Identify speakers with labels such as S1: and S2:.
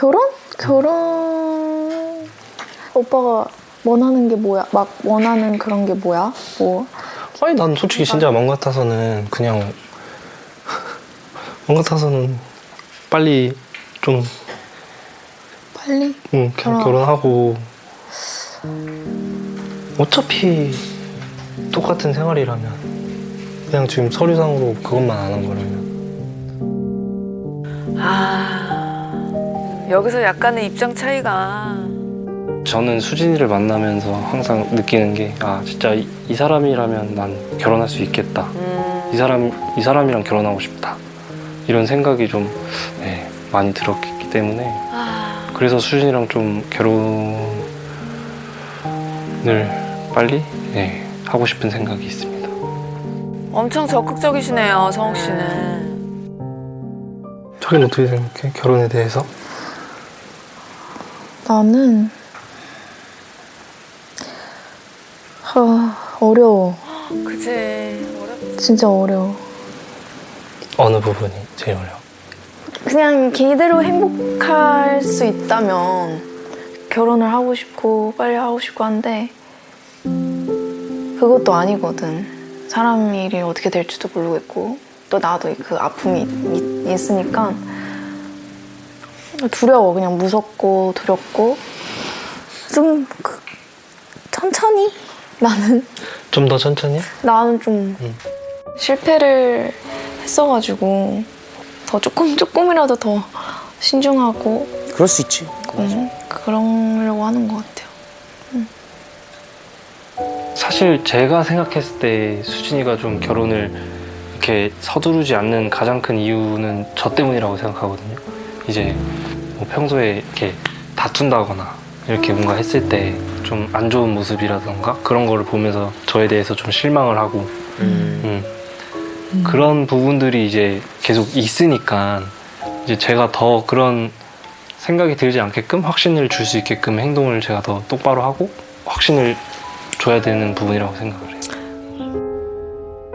S1: 결혼? 결혼 오빠가 원하는 게 뭐야? 막 원하는 그런 게 뭐야? 뭐
S2: 아니 난 솔직히 진짜 마음 같아서는 그냥 마음 같아서는 빨리 좀
S1: 빨리?
S2: 응, 결,
S1: 결혼.
S2: 결혼하고 어차피 똑같은 생활이라면 그냥 지금 서류상으로 그것만 안한 거라면
S3: 아 여기서 약간의 입장 차이가.
S2: 저는 수진이를 만나면서 항상 느끼는 게 아 진짜 이, 이 사람이라면 난 결혼할 수 있겠다.
S3: 음,
S2: 이 사람 이 사람이랑 결혼하고 싶다. 이런 생각이 좀 네, 많이 들었기 때문에.
S3: 아,
S2: 그래서 수진이랑 좀 결혼을 빨리 네, 하고 싶은 생각이 있습니다.
S3: 엄청 적극적이시네요 성욱 씨는.
S2: 자기는 어떻게 생각해? 결혼에 대해서?
S1: 나는 하, 어려워.
S3: 그치 어렵지
S1: 진짜 어려워.
S2: 어느 부분이 제일 어려워?
S1: 그냥 걔대로 행복할 수 있다면 결혼을 하고 싶고 빨리 하고 싶고 한데 그것도 아니거든. 사람 일이 어떻게 될지도 모르겠고 또 나도 그 아픔이 있, 있으니까 두려워. 그냥 무섭고 두렵고 좀 그- 천천히 나는
S2: 좀 더 천천히?
S1: 나는 좀
S2: 음.
S1: 실패를 했어가지고 더 조금 조금이라도 더 신중하고
S4: 그럴 수 있지.
S1: 음, 그러려고 하는 것 같아요.
S2: 사실 제가 생각했을 때 수진이가 좀 결혼을 이렇게 서두르지 않는 가장 큰 이유는 저 때문이라고 생각하거든요. 이제 뭐 평소에 이렇게 다툰다거나 이렇게 뭔가 했을 때 좀 안 좋은 모습이라던가 그런 거를 보면서 저에 대해서 좀 실망을 하고
S4: 음.
S2: 음. 그런 부분들이 이제 계속 있으니까 이제 제가 더 그런 생각이 들지 않게끔 확신을 줄 수 있게끔 행동을 제가 더 똑바로 하고 확신을 줘야 되는 부분이라고 생각을 해요.